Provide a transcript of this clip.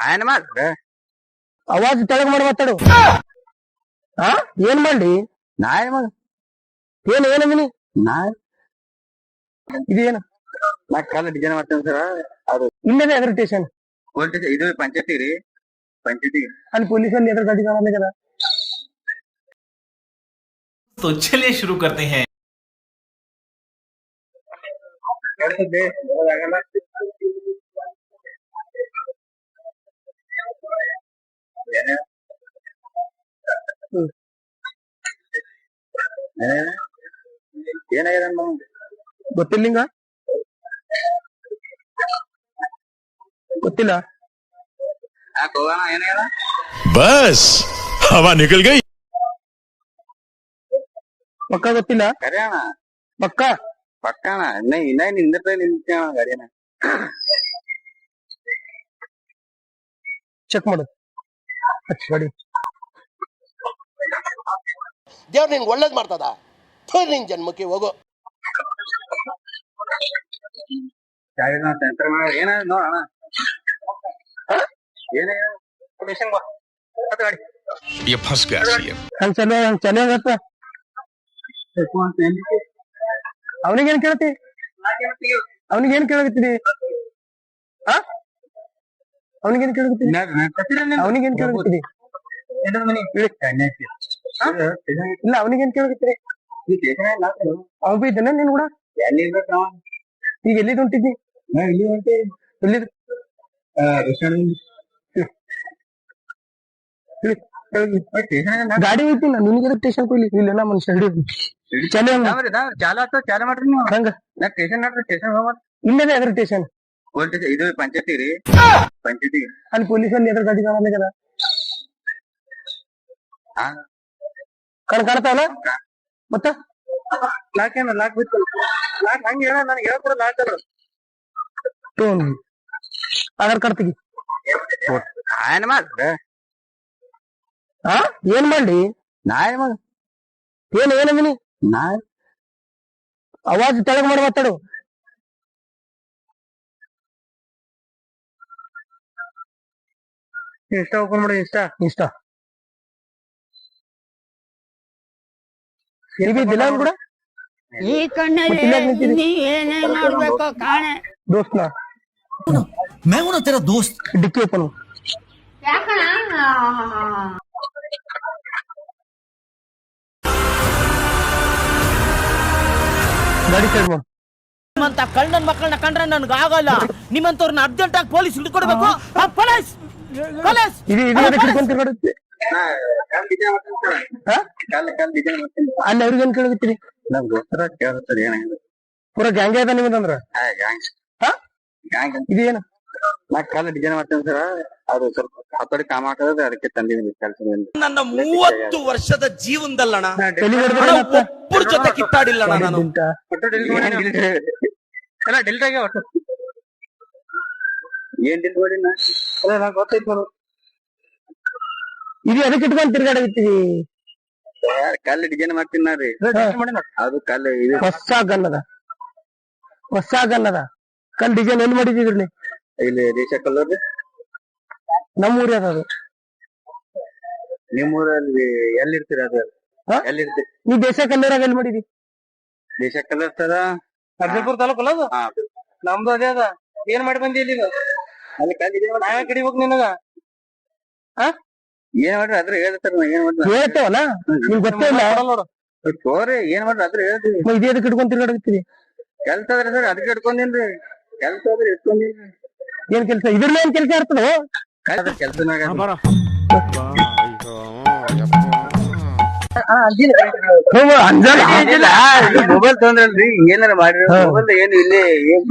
ఆయన ಮಾಡ್ರ ಅವಾಜ್ ತೆಳಗ್ ಮಾಡಿ ಮಾತಾಡು ಹಾ ಏನ್ ಮಾಡ್ಲಿ ನಾ ಏನ್ ಮಾಡ ಏನ್ ಏನಂದಿನಿ ನಾ ಇದೇನು ನಾ ಕಾಲ ಡಿಸೈನ್ ಮಾಡ್ತೇನೆ ಸರ್ ಅದು ಇಲ್ಲದೆ ಅದ್ರ ಸ್ಟೇಷನ್ ಪೊಲೀಸ್ ಇದು ಪಂಚಾಯತಿ ರೀ ಪಂಚಾಯತಿ ಅಲ್ಲಿ ಪೊಲೀಸ್ ಅಲ್ಲಿ ಎದ್ರ ಗಾಡಿ ಕಾಣಲ್ಲ కదా तो चलिए शुरू करते हैं ಏನಾಗಿದೆ ಗೊತ್ತಿಲ್ಲಿಂಗ? ಗೊತ್ತಿಲ್ಲ. ಬಸ್! ಹವಾ ನಿಕಲ್ ಗೈ ಪಕ್ಕ ಗೊತ್ತಿಲ್ಲ. ಕರೆಯಣ ಪಕ್ಕ. ಪಕ್ಕಣ ಇನ್ನ ಇನ್ನ ನಿಂದಿರ್ತಾ ನಿಂತ ಕರೆಯಣ ಚೆಕ್ ಮಾಡು. ಗಾಡಿ ದೇವ್ರು ನಿನ್ಗೆ ಒಳ್ಳೇದ್ ಮಾಡ್ತದ ಥು, ನಿನ್ ಜನ್ಮಕ್ಕೆ ಹೋಗು ಸೆಂಟರ್ ಏನ ನೋಡಣ ಏನಾಗಿದೆ ಸ್ಟೇಷನ್ ಬಾ ಹತ್ತು ಗಾಡಿ ये फंस गया सीएम ಹಂಗ್ ಚಲೋ ಹಂಗ್ ಚಲೋ ಆಗತ್ತ ಅವನಿಗೇನ್ ಕೇಳ್ತಿ ಅವನಿಗೇನ್ ಕೇಳಕತ್ತೀನಿ ಆ ಅವನಿಗೇನ್ ಕೇಳುತ್ತೀನಿ ಅವನಿಗೇನ್ ಕೇಳುತ್ತೀನಿ ಇಲ್ಲ ಅವನಿಗೇನ್ ಕೇಳಕತ್ತೀನಿ ಅವ್ ಬಿ ಇದನ್ನ ನೀನ್ ಕೂಡ? ಈಗ ಎಲ್ಲಿದ್ ಹೊಂಟಿದ್ದಿ? ಎಲ್ಲಿದ್. ಗಾಡಿ ಐತಿ ನಾ ನಿನಗೆ ಸ್ಟೇಷನ್ ಕೊಯ್ಲಿ ಇಲ್ಲ ನಾ ಮನುಷ್ಯ ಹಿಡಿದು ಚಲೋ ಚಾಲು ಚಾಲು ಮಾಡ್ರಿ ನೀವು. ಹಂಗ? ನಾ ಸ್ಟೇಷನ್ ಸ್ಟೇಷನ್ ಇಲ್ಲದೆ ಅದ್ರ ಸ್ಟೇಷನ್ ಇದು ಪಂಚಾಯತಿ ರೀ. ಪಂಚಾಯತಿ ಅಲ್ಲಿ ಪೊಲೀಸ್ ಅಲ್ಲಿ ಎದ್ರ ಗಾಡಿ ಹಾ. ಕಣ್ ಕಾಣ್ತಾವಲ್ಲ ಮತ್ತ? ಲಾಕ್ ಏನ ಲಾಕ್ ಬಿತ್ತು. ಲಾಕ್ ಹಂಗ ಹೇಳ ನನಗೆ ಹೇಳ್ಕೊಡ ಲಾಕ್ ಅದು. ಟೋನ್ ಆಧಾರ್ ಕಾರ್ಡ್ ತೆಗಿ. ಏನ್ ಮಾಡ್ರ ಹಾ ಏನ್ ಮಾಡ್ಲಿ? ನಾ ಏನ್ ಮಾಡ ಏನ್ ಏನಂದಿನಿ ನಾ ಅವಾಜ್ ತೆಳಗ್ ಮಾಡಿ ಮಾತಾಡು ಇಷ್ಟ ಓಪನ್ ಮಾಡಿ ಇಷ್ಟ ಇಷ್ಟ ಎಲ್ಲಿ ದಿನ ಕೂಡ ಈ ಕಣ್ಣಲ್ಲಿ ಮತ್ತೆ ಇಲ್ಯಾಕ್ ನಿಂತಿದೆ? ನೀ ಏನೇನ್ ನೋಡ್ಬೇಕೋ ಕಾಣೆ ದೋಸ್ತ್ನ मैं हूं ना तेरा दोस्त ಡಿಕ್ಕಿ ಓಪನ್ ಯಾಕಣ ಗಾಡಿ ಸೈಡ್ ಮಾಡು ನಿಮ್ಮಂತ ಕಳ್ಳನ್ ಮಕ್ಕಳನ್ನ ಕಂಡ್ರೆ ನನ್ಗೆ ಆಗಲ್ಲ ನಿಮ್ಮಂತವ್ರನ್ನ ಅರ್ಜೆಂಟ್ ಆಗಿ ಪೊಲೀಸ್ ಹಿಡ್ಕೊಡ್ಬೇಕು ಆ, ಪೊಲೀಸ್ ಪೊಲೀಸ್ ಇದು ಇದು ಎದಕ್ಕೆ ಹಿಡ್ಕೊಂಡ್ ತಿರ್ಗಾಡುತ್ತೆ ಹಾ? ಕಲ್ ಕಲ್ ಡಿಸೈನ್ ಮಾಡ್ತೀನಿ ಅಲ್ಲಿ ಅವ್ರಿಗೇನ್ ಕೇಳಕತ್ತೀರಿ ನಮ್ ದೋಸ್ತರ ಕೇಳ್ತಾರೆ ಏನಾಗಿದೆ ಪೂರ ಗ್ಯಾಂಗ್ ಅದ ನಿಮ್ದಂದ್ರ ಹಾ ಗ್ಯಾಂಗ್ ಹಾ? ಇದೇನು ನಾ ಕಾಲ ಡಿಸೈನ್ ಮಾಡ್ತೇನೆ ಸರ್ ಅದು ಸ್ವಲ್ಪ ಹತ್ತಡಿ ಕಾಮ ಆಗ್ತದೆ ಅದಕ್ಕೆ ತಂದಿದ್ದೀನಿ ಕೆಲಸ ನನ್ನ ಮೂವತ್ತು ವರ್ಷದ ಜೀವನದಲ್ಲಣ ಒಬ್ಬರ ಜೊತೆ ಕಿತ್ತಾಡಿಲ್ಲಣ್ಣ ನಾನು? ಎಲ್ಲ ಡಿಲ್ಟ್ ಒಟ್ಟು ಏನ್ ನಾ ಅಲ್ಲ ನಂಗೆ ಗೊತ್ತೈತಿ ನೋಡು ಇದು ಎದಕ್ಕೆ ಇಟ್ಕೊಂಡ್ ತಿರ್ಗಾಡಕತ್ತೀವಿ ಯಾರ್ ಕಲ್ಲು ಡಿಸೈನ್ ಮಾಡ್ತೀನಿ ಅದು ಕಲ್ಲು ಇದು. ಹೊಸ ಗಲ್ಲದ ಹೊಸ ಗಲ್ಲದ ಕಲ್ ಡಿಸೈನ್ ಎಲ್ಲಿ ಮಾಡಿದಿದ್ರಲ್ಲಿ ಇಲ್ಲಿ? ದೇಶ ಕಲ್ಲರ್ ನಮ್ಮ ಊರೇ ಅದ ಅದು. ನಿಮ್ಮೂರಲ್ಲಿ ಎಲ್ಲಿರ್ತೀರ ಅದು? ಎಲ್ಲಿರ್ತೀರಿ? ನೀ ದೇಶ ಕಲ್ಲೂರಾಗ ಎಲ್ಲಿ ಮಾಡಿದಿ? ದೇಶ ಕಲ್ಲರ್ ಸರ ಅರ್ಜಲ್ಪುರ ತಾಲೂಕು ಅಲ್ಲ ಅದು. ನಮ್ದು ಅದೇ ಅದ. ಏನ್ ಮಾಡಿ ಬಂದಿ ಇಲ್ಲಿ ಅಲ್ಲಿ ಮಾಡಿ ನಾವೇ ಕಡಿಬೇಕು ನಿನಗ ಏನ್ ಮಾಡ್ರಿ? ಅದ್ರ ಹೇಳ್ತಾರ ನಾ ಏನ್ ಮಾಡ್ರಿ ಹೇಳ್ತೇವಲ್ಲ? ನಿಮ್ಗೆ ಗೊತ್ತೇ ಇಲ್ಲ? ನೋಡು. ತೋರಿ ಏನ್ ಮಾಡ್ರಿ ಅದ್ರ ಹೇಳ್ತೀವಿ ಇದೇ ಅದಕ್ಕೆ ಇಟ್ಕೊಂಡ್ ತಿರ್ಗಾಡಕತ್ತೀವಿ ಕೆಲ್ಸ ಅದ್ರಿ ಸರ್ ಅದಕ್ಕೆ ಇಟ್ಕೊಂಡಿನ್ರಿ. ಕೆಲ್ಸ ಆದ್ರೆ ಇಟ್ಕೊಂಡೇನ್ರಿ. ಏನ್ ಕೆಲ್ಸ? ಇದ್ರ ಏನ್ ಕೆಲ್ಸ ಇರ್ತದ? ಕೆಲ್ಸನಾಗ ಮೊಬೈಲ್ ತೊಂದ್ರಲ್ರಿ? ಏನಾರ ಮಾಡ್ರಿ? ಮೊಬೈಲ್ ಏನು ಇಲ್ಲೇ? ಏನ್?